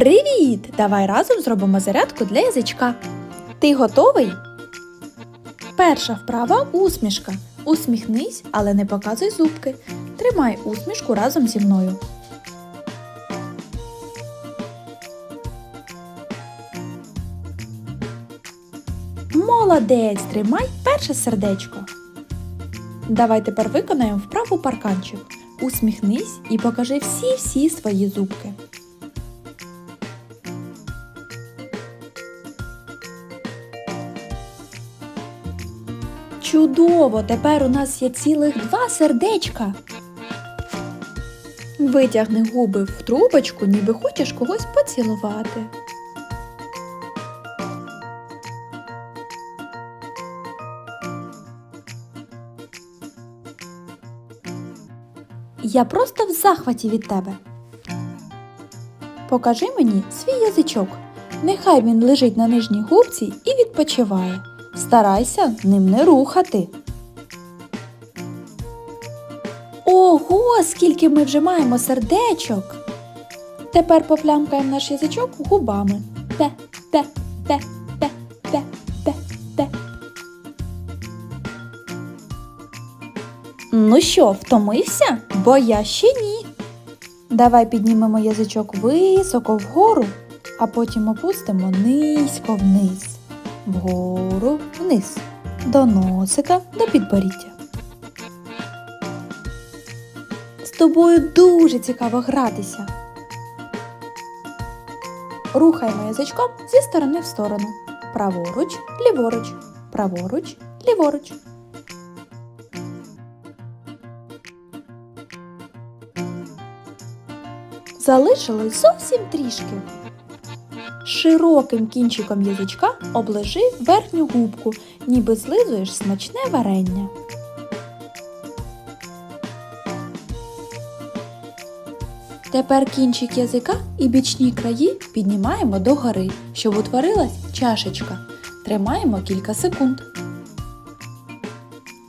Привіт! Давай разом зробимо зарядку для язичка. Ти готовий? Перша вправа усмішка. Усміхнись, але не показуй зубки. Тримай усмішку разом зі мною. Молодець! Тримай перше сердечко. Давай тепер виконаємо вправу парканчик. Усміхнись і покажи всі-всі свої зубки. Чудово! Тепер у нас є цілих два сердечка. Витягни губи в трубочку, ніби хочеш когось поцілувати. Я просто в захваті від тебе. Покажи мені свій язичок. Нехай він лежить на нижній губці і відпочиває. Старайся ним не рухати. Ого, скільки ми вже маємо сердечок. Тепер поплямкаємо наш язичок губами. Те, те, те, те, те, те, те. Ну що, втомився? Бо я ще ні. Давай піднімемо язичок високо вгору, а потім опустимо низько вниз. Вгору вниз. До носика до підборіддя. З тобою дуже цікаво гратися. Рухаємо язичком зі сторони в сторону. Праворуч, ліворуч, праворуч, ліворуч. Залишилось зовсім трішки. Широким кінчиком язичка оближи верхню губку, ніби злизуєш смачне варення. Тепер кінчик язика і бічні краї піднімаємо догори, щоб утворилась чашечка. Тримаємо кілька секунд.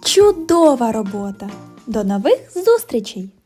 Чудова робота! До нових зустрічей!